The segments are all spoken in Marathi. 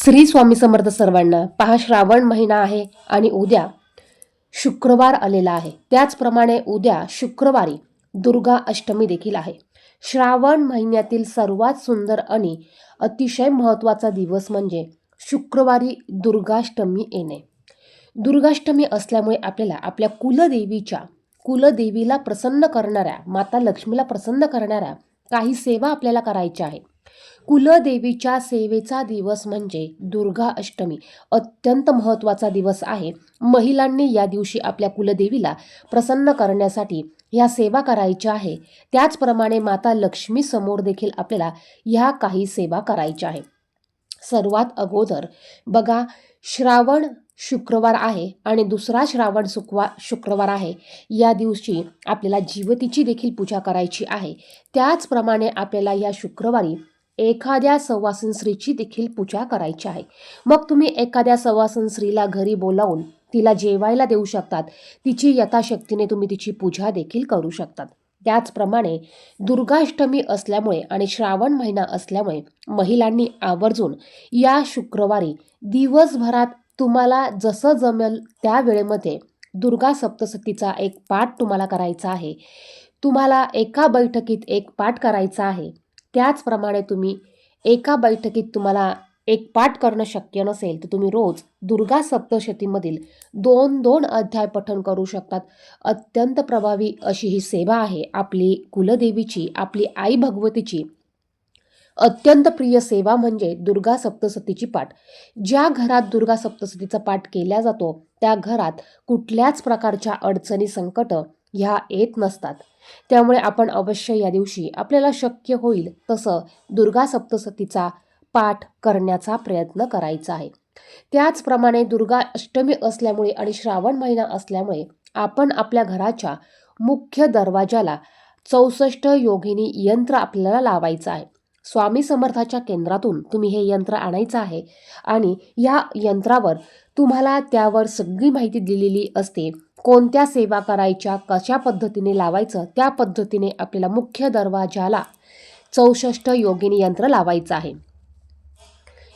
श्री स्वामी समर्थ सर्वांना पहा श्रावण महिना आहे आणि उद्या शुक्रवार आलेला आहे. त्याचप्रमाणे उद्या शुक्रवारी दुर्गा अष्टमी देखील आहे. श्रावण महिन्यातील सर्वात सुंदर आणि अतिशय महत्त्वाचा दिवस म्हणजे शुक्रवारी दुर्गाष्टमी येणे. दुर्गाष्टमी असल्यामुळे आपल्याला आपल्या कुलदेवीच्या कुलदेवीला प्रसन्न करणाऱ्या माता लक्ष्मीला प्रसन्न करणाऱ्या काही सेवा आपल्याला करायच्या आहे कुलदेवीच्या सेवेचा दिवस म्हणजे दुर्गा अष्टमी. अत्यंत महत्त्वाचा दिवस आहे. महिलांनी या दिवशी आपल्या कुलदेवीला प्रसन्न करण्यासाठी ह्या सेवा करायच्या आहे. त्याचप्रमाणे माता लक्ष्मी समोर देखील आपल्याला ह्या काही सेवा करायच्या आहे. सर्वात अगोदर बघा श्रावण शुक्रवार आहे आणि दुसरा श्रावण सुकवा शुक्रवार आहे. या दिवशी आपल्याला जीवतीची देखील पूजा करायची आहे. त्याचप्रमाणे आपल्याला या शुक्रवारी एखाद्या सवासन स्त्रीची देखील पूजा करायची आहे. मग तुम्ही एखाद्या सवासन स्त्रीला घरी बोलावून तिला जेवायला देऊ शकतात. तिची यथाशक्तीने तुम्ही तिची पूजा देखील करू शकतात. त्याचप्रमाणे दुर्गाष्टमी असल्यामुळे आणि श्रावण महिना असल्यामुळे महिलांनी आवर्जून या शुक्रवारी दिवसभरात तुम्हाला जसं जमेल त्या वेळेमध्ये दुर्गा सप्तसतीचा एक पाठ तुम्हाला करायचा आहे. तुम्हाला एका बैठकीत एक पाठ करायचा आहे. त्याचप्रमाणे तुम्ही एका बैठकीत तुम्हाला एक पाठ करणं शक्य नसेल तर तुम्ही रोज दुर्गा सप्तशतीमधील दोन दोन अध्याय पठण करू शकतात. अत्यंत प्रभावी अशी ही सेवा आहे आपली कुलदेवीची आपली आई भगवतीची. अत्यंत प्रिय सेवा म्हणजे दुर्गा सप्तसतीची पाठ. ज्या घरात दुर्गा सप्तसतीचा पाठ केला जातो त्या घरात कुठल्याच प्रकारच्या अडचणी संकट ह्या येत नसतात. त्यामुळे आपण अवश्य या दिवशी आपल्याला शक्य होईल तसं दुर्गा सप्तसतीचा पाठ करण्याचा प्रयत्न करायचा आहे. त्याचप्रमाणे दुर्गा अष्टमी असल्यामुळे आणि श्रावण महिना असल्यामुळे आपण आपल्या घराच्या मुख्य दरवाजाला चौसष्ट योगिनी यंत्र आपल्याला लावायचं आहे. स्वामी समर्थाच्या केंद्रातून तुम्ही हे यंत्र आणायचं आहे आणि या यंत्रावर तुम्हाला त्यावर सगळी माहिती दिलेली असते. कोणत्या सेवा करायच्या कशा पद्धतीने लावायचं त्या पद्धतीने आपल्याला मुख्य दरवाजाला चौसष्ट योगिनी यंत्र लावायचं आहे.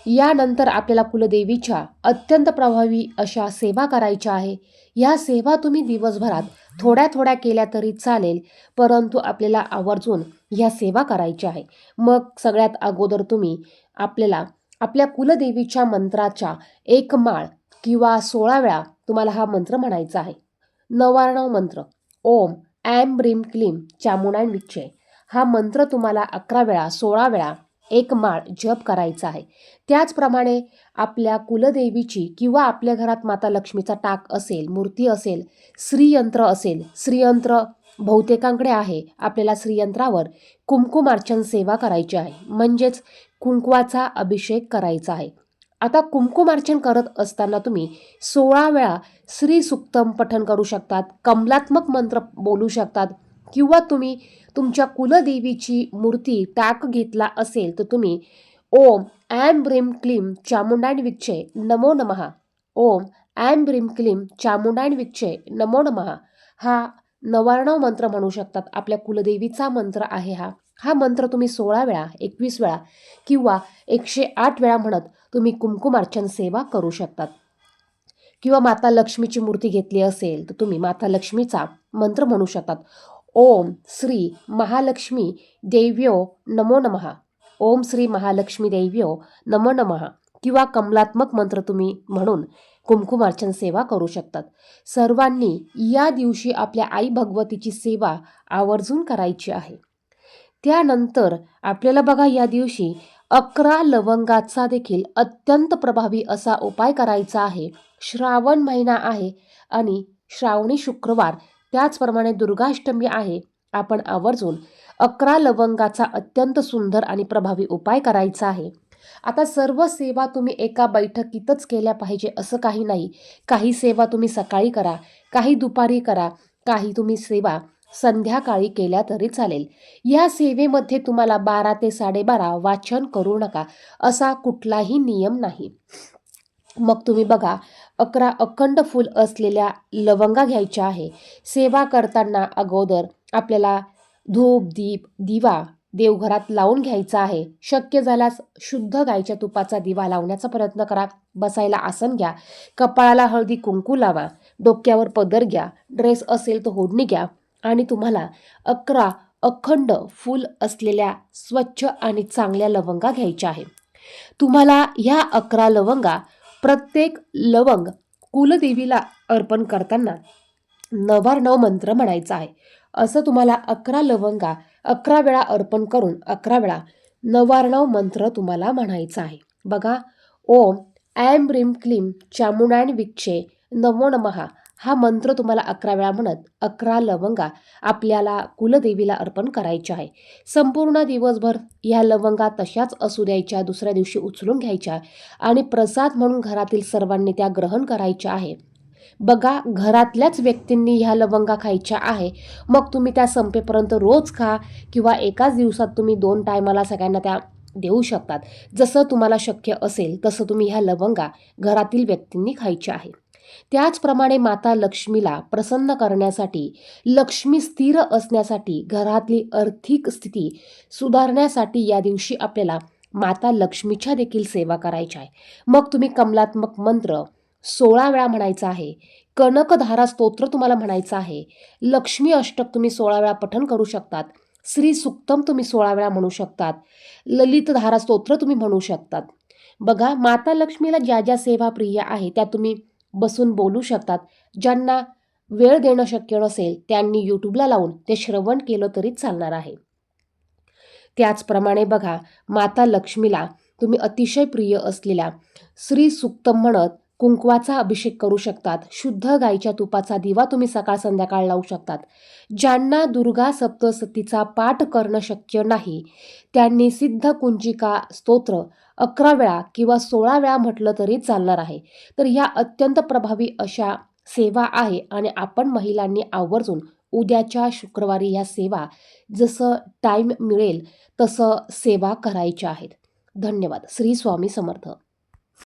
यानंतर आपल्याला कुलदेवीच्या अत्यंत प्रभावी अशा सेवा करायच्या आहे. या सेवा तुम्ही दिवसभरात थोड्या थोड्या केल्या तरी चालेल परंतु आपल्याला आवर्जून ह्या सेवा करायच्या आहे. मग सगळ्यात अगोदर तुम्ही आपल्याला आपल्या कुलदेवीच्या मंत्राच्या एक माळ किंवा सोळा वेळा तुम्हाला हा मंत्र म्हणायचा आहे. नवारणव मंत्र. ओम ॲम ब्रीम क्लीम चामुंडायण विच्चे हा मंत्र तुम्हाला अकरा वेळा सोळा वेळा एक माळ जप करायचा आहे. त्याचप्रमाणे आपल्या कुलदेवीची किंवा आपल्या घरात माता लक्ष्मीचा टाक असेल मूर्ती असेल श्रीयंत्र असेल श्रीयंत्र बहुतेकांकडे आहे. आपल्याला श्रीयंत्रावर कुंकुमार्चन सेवा करायची आहे. म्हणजेच कुंकवाचा अभिषेक करायचा आहे. आता कुंकुमार्चन करत असताना तुम्ही सोळा वेळा श्री सुक्तम पठन करू शकतात कमलात्मक मंत्र बोलू शकतात किंवा तुम्ही तुमच्या कुलदेवीची मूर्ती टाक घेतला असेल तर तुम्ही ओम ॲम ब्रीम क्लीम चामुंडायण विक्षय नमो नमः. ओम ॲम ब्रीम क्लीम चामुंडायण विक्षय नमो नमः. हा नवारणव मंत्र म्हणू शकतात. आपल्या कुलदेवीचा मंत्र आहे हा. हा मंत्र तुम्ही सोळा वेळा एकवीस वेळा किंवा एकशे आठ वेळा म्हणत तुम्ही कुमकुमार्चन सेवा करू शकतात. किंवा माता लक्ष्मीची मूर्ती घेतली असेल तर तुम्ही माता लक्ष्मीचा मंत्र म्हणू शकतात. ओम श्री महालक्ष्मी देव्यो नमो नमः. ओम श्री महालक्ष्मी देव्यो नमो नमः. किंवा कमलात्मक मंत्र तुम्ही म्हणून कुमकुमार्चन सेवा करू शकतात. सर्वांनी या दिवशी आपल्या आई भगवतीची सेवा आवर्जून करायची आहे. त्यानंतर आपल्याला बघा या दिवशी अकरा लवंगाचा देखील अत्यंत प्रभावी असा उपाय करायचा आहे. श्रावण महिना आहे आणि श्रावणी शुक्रवार त्याचप्रमाणे दुर्गाष्टमी आहे. आपण आवर्जून अकरा लवंगाचा अत्यंत सुंदर आणि प्रभावी उपाय करायचा आहे. आता सर्व सेवा तुम्ही एका बैठकीतच केल्या पाहिजे असं काही नाही. काही सेवा तुम्ही सकाळी करा काही दुपारी करा काही तुम्ही सेवा संध्याकाळी केल्या तरी चालेल. या सेवेमध्ये तुम्हाला बारा ते साडेबारा वाचन करू नका असा कुठलाही नियम नाही. मग तुम्ही बघा अकरा अखंड फूल असलेल्या लवंगा घ्यायच्या आहे. सेवा करताना अगोदर आपल्याला धूप दीप दिवा देवघरात लावून घ्यायचा आहे. शक्य झाल्यास शुद्ध गायच्या तुपाचा दिवा लावण्याचा प्रयत्न करा. बसायला आसन घ्या. कपाळाला हळदी कुंकू लावा. डोक्यावर पदर घ्या. ड्रेस असेल तर होडणी घ्या. आणि तुम्हाला अकरा अखंड फूल असलेल्या स्वच्छ आणि चांगल्या लवंगा घ्यायच्या आहे तुम्हाला ह्या अकरा लवंगा प्रत्येक लवंग कुलदेवीला अर्पण करताना नवार्णव मंत्र म्हणायचा आहे. असं तुम्हाला अकरा लवंगा अकरा वेळा अर्पण करून अकरा वेळा नवार्णव मंत्र तुम्हाला म्हणायचा आहे. बघा ओम ॲम रिम क्लीम चामुंडायन विक्षे नमो नमहा हा मंत्र तुम्हाला अकरा वेळा म्हणत अकरा लवंगा आपल्याला कुलदेवीला अर्पण करायच्या आहे. संपूर्ण दिवसभर ह्या लवंगा तशाच असू द्यायच्या दुसऱ्या दिवशी उचलून घ्यायच्या आणि प्रसाद म्हणून घरातील सर्वांनी त्या ग्रहण करायच्या आहे. बघा घरातल्याच व्यक्तींनी ह्या लवंगा खायच्या आहे. मग तुम्ही त्या संपेपर्यंत रोज खा किंवा एकाच दिवसात तुम्ही दोन टायमाला सगळ्यांना त्या देऊ शकतात. जसं तुम्हाला शक्य असेल तसं तुम्ही ह्या लवंगा घरातील व्यक्तींनी खायच्या आहे. त्याचप्रमाणे माता लक्ष्मीला प्रसन्न करण्यासाठी लक्ष्मी स्थिर असण्यासाठी घरातली आर्थिक स्थिती सुधारण्यासाठी या दिवशी आपल्याला माता लक्ष्मीच्या देखील सेवा करायची आहे. मग तुम्ही कमलात्मक मंत्र सोळा वेळा म्हणायचा आहे. कनकधारा स्तोत्र तुम्हाला म्हणायचं आहे. लक्ष्मी अष्टक तुम्ही सोळा वेळा पठण करू शकतात. श्री सुक्तम तुम्ही सोळा वेळा म्हणू शकतात. ललितधारा स्तोत्र तुम्ही म्हणू शकतात. बघा माता लक्ष्मीला ज्या ज्या सेवा प्रिय आहे त्या तुम्ही बसून बोलू शकतात. ज्यांना वेळ देणं शक्य नसेल त्यांनी यूट्यूबला लावून ते श्रवण केलं तरी चालणार आहे. त्याचप्रमाणे बघा माता लक्ष्मीला तुम्ही अतिशय प्रिय असलेल्या श्री सुक्तम म्हणत कुंकवाचा अभिषेक करू शकतात. शुद्ध गाईच्या तुपाचा दिवा तुम्ही सकाळ संध्याकाळ लावू शकतात. ज्यांना दुर्गा सप्तसतीचा पाठ करणं शक्य नाही त्यांनी सिद्ध कुंजिका स्तोत्र अकरा वेळा किंवा सोळा वेळा म्हटलं तरी चालणार आहे. तर ह्या अत्यंत प्रभावी अशा सेवा आहे आणि आपण महिलांनी आवर्जून उद्याच्या शुक्रवारी ह्या सेवा जसं टाईम मिळेल तसं सेवा करायच्या आहेत. धन्यवाद. श्री स्वामी समर्थ.